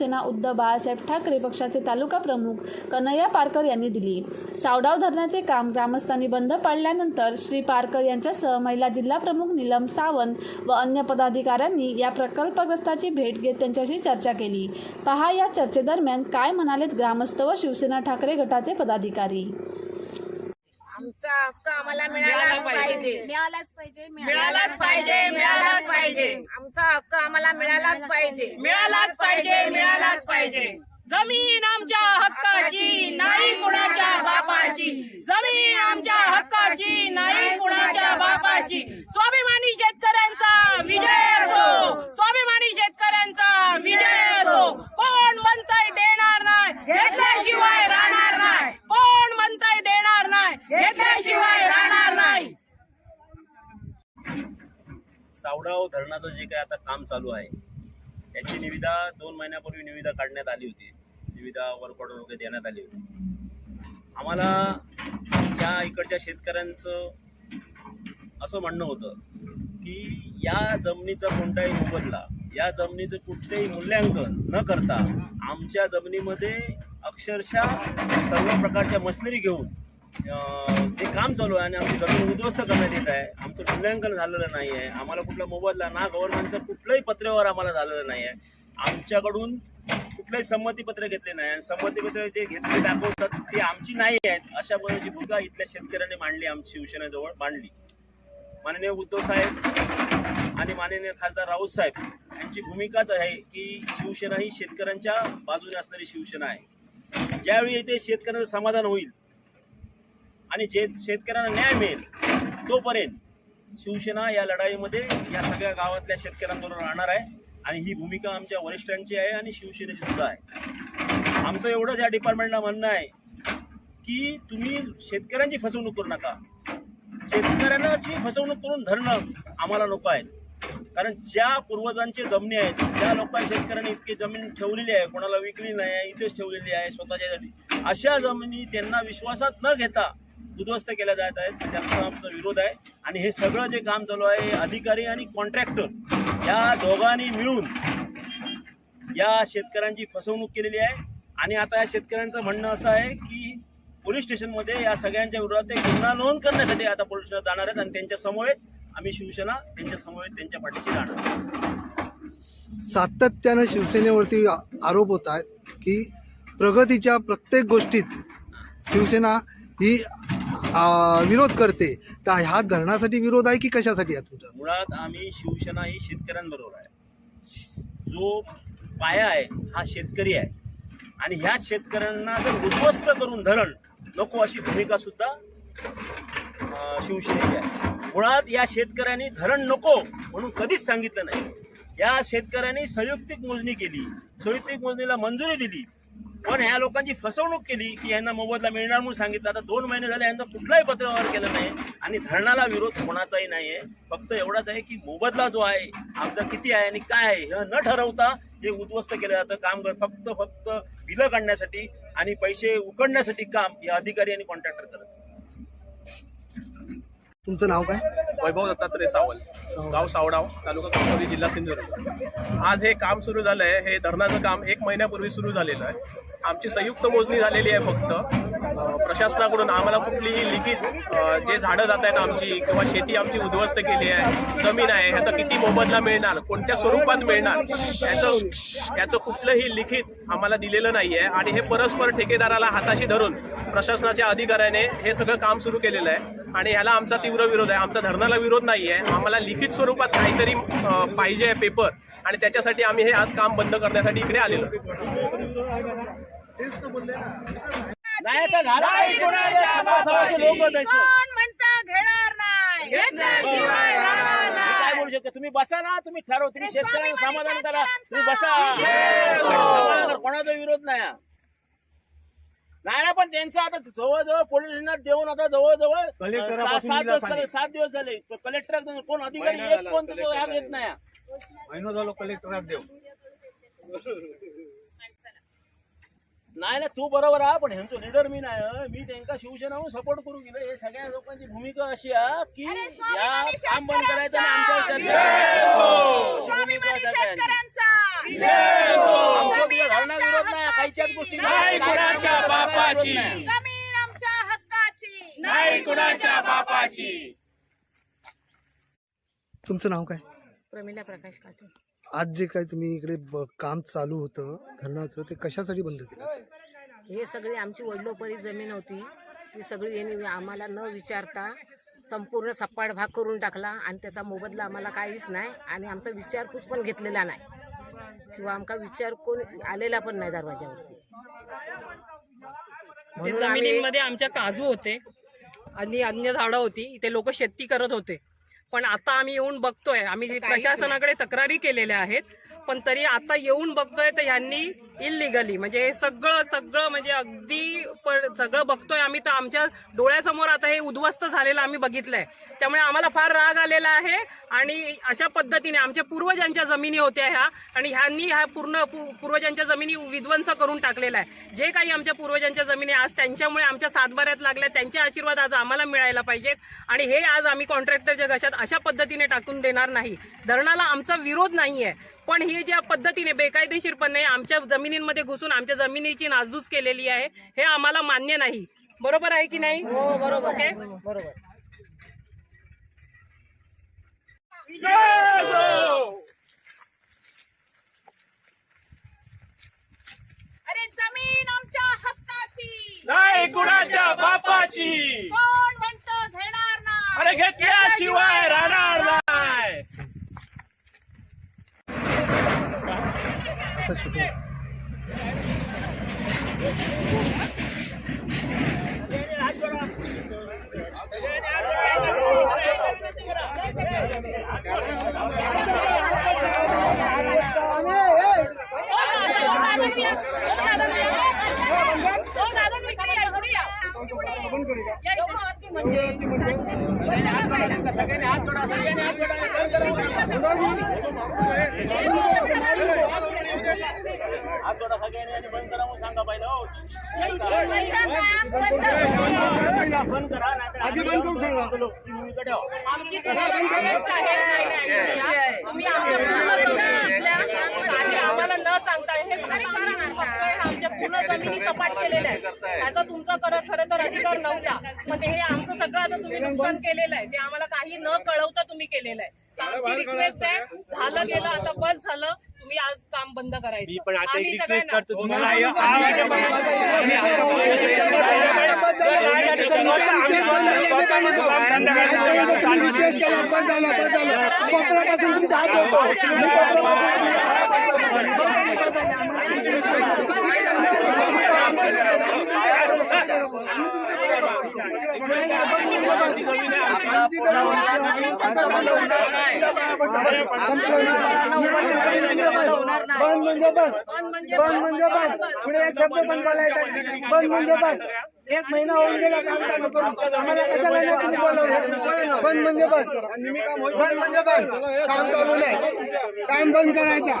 शिवसेना उद्धव बाळासाहेब ठाकरे पक्षाचे तालुका प्रमुख कन्हैया पारकर यांनी दिली. सावडाव धरणाचे काम ग्रामस्थांनी बंद पाडल्यानंतर श्री पारकर यांच्यासह महिला जिल्हा प्रमुख नीलम सावंत व अन्य पदाधिकाऱ्यांनी या प्रकल्पग्रस्ताची भेट घेत त्यांच्याशी चर्चा केली. पहा या चर्चेदरम्यान काय म्हणालेत ग्रामस्थ व शिवसेना ठाकरे गटाचे पदाधिकारी? आम्हाला मिळालाच पाहिजे. मिळालाच पाहिजे? मिळालाच पाहिजे मिळालाच पाहिजे आमचा हक्क आम्हाला मिळालाच पाहिजे मिळालाच पाहिजे. मिळालाच पाहिजे. जमीन आमच्या हक्काची नाही कुणाच्या बापाची. जमीन आमच्या हक्काची नाही कुणाच्या बापाची स्वाभिमानी शेतकऱ्यांचा विजय असो स्वाभिमानी शेतकऱ्यांचा विजय असो कोण म्हणताय देणार नाही घेतल्याशिवाय राहणार नाही कोण म्हणताय देणार नाही घेतल्याशिवाय राहणार नाही सावडाव धरणाचं जे काही आता काम चालू आहे याची निविदा दोन महिन्यापूर्वी निविदा काढण्यात आली होती. निविदा वर्क ऑर्डर वगैरे देण्यात आली होती. आम्हाला या इकडच्या शेतकऱ्यांचं असं म्हणणं होतं की या जमिनीचा कोणताही मोबदला या जमिनीचं कुठलंही मूल्यांकन न करता आमच्या जमिनीमध्ये अक्षरशः सर्व प्रकारच्या मशिनरी घेऊन जे काम चालू आहे आणि आमची जमीन उद्ध्वस्त करण्यात येत आहे आमचं मूल्यांकन झालेलं नाही आहे आम्हाला कुठला मोबदला ना गव्हर्नमेंटचं कुठलंही पत्रेवर आम्हाला झालेलं नाही आहे आमच्याकडून कुठलंही संमतीपत्र घेतले नाही आणि संमतीपत्र जे घेतले दाखवतात ते आमची नाही आहेत अशा पद्धतीची भूमिका इथल्या शेतकऱ्यांनी मांडली आमची शिवसेनेजवळ मांडली. माननीय उद्धव साहेब आणि माननीय खासदार राऊत साहेब यांची भूमिकाच आहे की शिवसेना ही शेतकऱ्यांच्या बाजूने असणारी शिवसेना आहे. ज्यावेळी इथे शेतकऱ्यांचं समाधान होईल आणि जे शेतकऱ्यांना न्याय मिळेल तोपर्यंत शिवसेना या लढाईमध्ये या सगळ्या गावातल्या शेतकऱ्यांबरोबर राहणार आहे. आणि ही भूमिका आमच्या वरिष्ठांची आहे आणि शिवसेनेची सुद्धा आहे. आमचं एवढंच या डिपार्टमेंटला म्हणणं आहे की तुम्ही शेतकऱ्यांची फसवणूक करू नका. शेतकऱ्यांची फसवणूक करून धरणं आम्हाला नको आहे कारण ज्या पूर्वजांचे जमिनी आहेत ज्या लोकांनी शेतकऱ्यांनी इतकी जमीन ठेवलेली आहे कोणाला विकली नाही आहे इथेच ठेवलेली आहे स्वतःच्या अशा जमिनी त्यांना विश्वासात न घेता उद्ध्वस्त केल्या जात आहेत. म्हणजे त्यांचा आमचा विरोध आहे. आणि हे सगळं जे काम चालू आहे हे अधिकारी आणि कॉन्ट्रॅक्टर या दोघांनी मिळून या शेतकऱ्यांची फसवणूक केलेली आहे. आणि आता या शेतकऱ्यांचं म्हणणं असं आहे की पोलीस स्टेशनमध्ये या सगळ्यांच्या विरोधात गुन्हा नोंद करण्यासाठी आता पोलीस स्टेशनात जाणार आहेत. आणि त्यांच्या समवेत आम्ही शिवसेना त्यांच्या समवेत त्यांच्या पाठीशी राहणार सातत्यानं शिवसेनेवरती आरोप होत आहेत की प्रगतीच्या प्रत्येक गोष्टीत शिवसेना ही विरोध करते. तर ह्या धरणासाठी विरोध आहे की कशासाठी आहे तुमचा? मुळात आम्ही शिवसेना ही शेतकऱ्यांबरोबर आहे. जो पाया आहे हा शेतकरी आहे. आणि ह्याच शेतकऱ्यांना जर उद्ध्वस्त करून धरण नको अशी भूमिका सुद्धा शिवसेनेची आहे. मुळात या शेतकऱ्यांनी धरण नको म्हणून कधीच सांगितलं नाही. या शेतकऱ्यांनी संयुक्तिक मोजणी केली. संयुक्तिक मोजणीला मंजुरी दिली. पण ह्या लोकांची फसवणूक केली की यांना मोबदला मिळणार म्हणून सांगितलं. आता दोन महिने झाले यांना कुठलाही पत्रव्यवहार केला नाही आणि धरणाला विरोध कोणाचाही नाही आहे फक्त एवढाच आहे की मोबदला जो आहे आमचा किती आहे आणि काय आहे हे न ठरवता हे उद्ध्वस्त केलं जातं. काम कर- फक्त फक्त बिलं काढण्यासाठी आणि पैसे उकडण्यासाठी काम हे अधिकारी आणि कॉन्ट्रॅक्टर करत तुमचं नाव काय? वैभव दत्तात्रय सावंत गाव सावडाव तालुका कणकवली जिल्हा सिंधुदुर्ग. आज हे काम सुरू झालं आहे हे धरणाचं काम एक महिन्यापूर्वी सुरू झालेलं आहे. आमची संयुक्त मोजणी झालेली आहे फक्त. प्रशासनाकडून आम्हाला कुठलीही लिखित जे झाडं जात आहेत आमची किंवा शेती आमची उद्ध्वस्त केली आहे जमीन आहे ह्याचा किती मोबदला मिळणार कोणत्या स्वरूपात मिळणार याचं याचं कुठलंही लिखित आम्हाला दिलेलं नाही आहे आणि हे परस्पर ठेकेदाराला हाताशी धरून प्रशासनाच्या अधिकाऱ्याने हे सगळं काम सुरू केलेलं आहे. आणि ह्याला आमचा तीव्र विरोध आहे. आमचा धरणाला विरोध नाही आहे आम्हाला लिखित स्वरूपात काहीतरी पाहिजे आहे पेपर. आणि त्याच्यासाठी आम्ही हे आज काम बंद करण्यासाठी इकडे आलेलो आहे. नाही तर नाही कुणाच्या बापाची. लोक कोण म्हणता घेणार नाही? घेतल्याशिवाय राहणार काय नाही. बोलू शकता? तुम्ही बसा ना तुम्ही ठरव. तुम्ही शेतकऱ्यांना समाधान करा. तुम्ही बसा. समाधान करा. कोणाचा विरोध नाही. हा. नाही ना पण त्यांचं आता जवळजवळ पोलीस स्टेशनात देऊन आता जवळजवळ सात सात दिवस झाले. सात दिवस झाले. कलेक्टर कोण अधिकारी एक कोण तो ह्या घेत नाही. हा. महिना झालो कलेक्टरात देऊ नाही ना तू बरोबर आहे पण ह्यांचं लीडर मी नाही हं. मी त्यांना शिवसेना सपोर्ट करू गेलो. हे सगळ्या लोकांची भूमिका अशी आहे की या काम बंद करायचं आणि. आमच्या आमच्या आईच्याच गोष्टी नाही कुणाच्या बापाची! जमीन आमच्या हक्काची! नाही कुणाच्या बापाची! तुमचं नाव काय? प्रमिला प्रकाश काटे. आज जे काय तुम्ही इकडे ब- काम चालू होतं धरणाचं ते कशासाठी बंद केलं? हे सगळी आमची वडिलोपरी जमीन होती. ती सगळी यांनी आम्हाला न विचारता संपूर्ण सपाट भाग करून टाकला आणि त्याचा मोबदला आम्हाला काहीच नाही आणि आमचा विचारपूस पण घेतलेला नाही. किंवा आमका विचार कोण आलेला पण नाही दरवाज्यावरती. ते म्हणून आम्ही जमिनींमध्ये आमच्या काजू होते आणि अन्य झाडं होती. इथे लोक शेती करत होते. पण आता आम्ही येऊन बघतोय. आम्ही प्रशासनाकडे तक्रारी केलेल्या आहेत. पण तरी आता येऊन बघतोय तर ह्यांनी इलिगली म्हणजे हे सगळं सगळं म्हणजे अगदी प- सगळं बघतोय आम्ही तर आमच्या डोळ्यासमोर आता हे उद्ध्वस्त झालेलं आम्ही बघितलंय. त्यामुळे आम्हाला फार राग आलेला आहे आणि अशा पद्धतीने आमच्या पूर्वजांच्या जमिनी होत्या ह्या आणि ह्यांनी ह्या पूर्ण पूर्वजांच्या जमिनी विध्वंस करून टाकलेला आहे. जे काही आमच्या पूर्वजांच्या जमिनी आज त्यांच्यामुळे आमच्या सातबाऱ्यात लागल्या त्यांचे आशीर्वाद आज आम्हाला मिळायला पाहिजेत आणि हे आज आम्ही कॉन्ट्रॅक्टरच्या घशात अशा पद्धतीने टाकून देणार नाही. धरणाला आमचा विरोध नाहीये. पण ही ज्या पद्धतीने बेकायदेशीरपणे आमच्या जमिनींमध्ये घुसून आमच्या जमिनीची नासधूस केलेली आहे हे आम्हाला मान्य नाही. बरोबर आहे की नाही? हो बरोबर. ओके? बरोबर. अरे जमीन आमच्या हक्काची. नाही कुणाच्या बापाची. कोण म्हणतो घेणार नाही अरे घेतल्याशिवाय राहणार नाही असं शिकवलं हात जोडा सगळ्यांनी आणि बंद करा सांगा हो. बंद करा आधी बंद करून सांगा आहे. आम्हाला न हे आमच्या पूर्ण जमिनी सपाट केलेल्या त्याचा तुमचा खरं खरं तर अधिकार नव्हता म्हणजे हे आमचं सगळं आता तुम्ही नुकसान केलेलं आहे ते आम्हाला काही न कळवता तुम्ही केलेलं आहे आमची रिक्वेस्ट आहे झालं गेलं आता बस झालं तुम्ही आज काम बंद करायचं आम्ही रिक्वेस्ट हात होतो मी बंद म्हणजे बंद बंद म्हणजे बंद पुढे एक शब्द बंद झालाय बंद म्हणजे बंद एक महिना होऊन गेला काम चालू करून आम्हाला कशाला नाही तुम्ही बोलवलं? बंद म्हणजे बंद बंद म्हणजे बंद काम चालू नाही काम बंद करायचा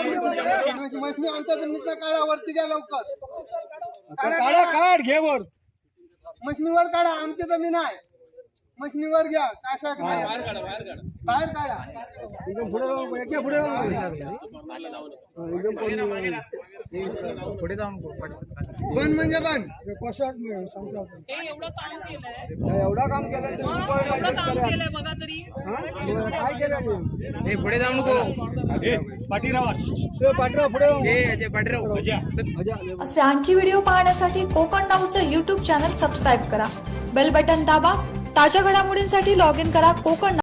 हे आमच्या जमिनीच्या काळावरती द्या लवकर काढा काढ घे वर. मशनीवर काढा आमची जमीन आहे. मशनीवर घ्या. काशा बाहेर बाहेर काढा. एकदम पुढे पुढे एकदम बंद म्हणजे बंद. सांगतो आपण. एवढं काम केलंय. एवढा काम केलं तर तुम्ही एवढं काम केलंय बघा तरी. हा? काय केलं पुढे जाऊ नको पाठीरावा. पुढे असे आणखी व्हिडिओ पाहण्यासाठी कोकण नाऊचं यूट्यूब चॅनल सबस्क्राईब करा. बेल बटन दाबा. ताज्या घडामोडींसाठी लॉग इन करा कोकण